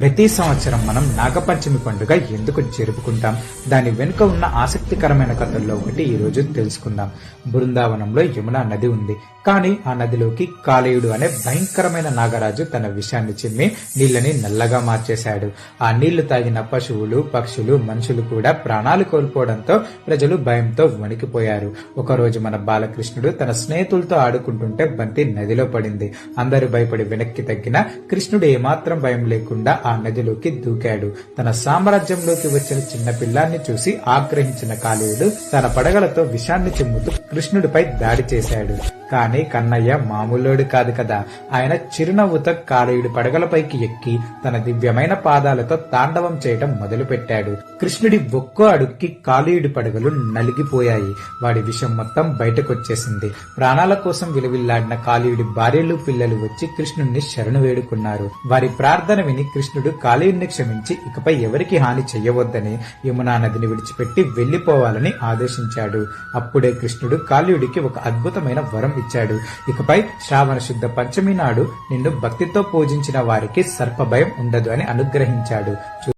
ప్రతి సంవత్సరం మనం నాగపంచమి పండుగ ఎందుకు జరుపుకుంటాం? దాని వెనుక ఉన్న ఆసక్తికరమైన కథల్లో ఒకటి ఈ రోజు తెలుసుకుందాం. బృందావనంలో యమునా నది ఉంది. కానీ ఆ నదిలోకి కాలేయుడు అనే భయంకరమైన నాగరాజు తన విషాన్ని చిమ్మి నీళ్ళని నల్లగా మార్చేశాడు. ఆ నీళ్ళు తాగిన పశువులు పక్షులు మనుషులు కూడా ప్రాణాలు కోల్పోవడంతో ప్రజలు భయంతో వణికిపోయారు. ఒకరోజు మన బాలకృష్ణుడు తన స్నేహితులతో ఆడుకుంటుంటే బంతి నదిలో పడింది. అందరూ భయపడి వెనక్కి తగ్గిన కృష్ణుడు ఏమాత్రం భయం లేకుండా ఆ నదిలోకి దూకాడు. తన సామ్రాజ్యంలోకి వచ్చిన చిన్న పిల్లాన్ని చూసి ఆగ్రహించిన కాళీయుడు తన పడగలతో విషాన్ని చిమ్ముతూ కృష్ణుడిపై దాడి చేశాడు. కానీ కన్నయ్య మామూలోడు కాదు కదా. ఆయన చిరునవ్వుతో కాళీయుడి పడగలపైకి ఎక్కి తన దివ్యమైన పాదాలతో తాండవం చేయటం మొదలుపెట్టాడు. కృష్ణుడి ఒక్కో అడుక్కి కాళీయుడి పడగలు నలిగిపోయాయి. వాడి విషం మొత్తం బయటకొచ్చేసింది. ప్రాణాల కోసం విలువిల్లాడిన కాళీయుడి భార్యలు పిల్లలు వచ్చి కృష్ణుడిని శరణు వేడుకున్నారు. వారి ప్రార్థన విని కృష్ణుడు కాళీయుడిని క్షమించి ఇకపై ఎవరికి హాని చెయ్యవద్దని యమునా నదిని విడిచిపెట్టి వెళ్ళిపోవాలని ఆదేశించాడు. అప్పుడే కృష్ణుడు కాళీయుడికి ఒక అద్భుతమైన వరం ఇచ్చాడు ఇకపై శ్రావణ శుద్ధ పంచమి నాడు నిన్ను భక్తితో పూజించిన వారికి సర్పభయం ఉండదు అని అనుగ్రహించాడు.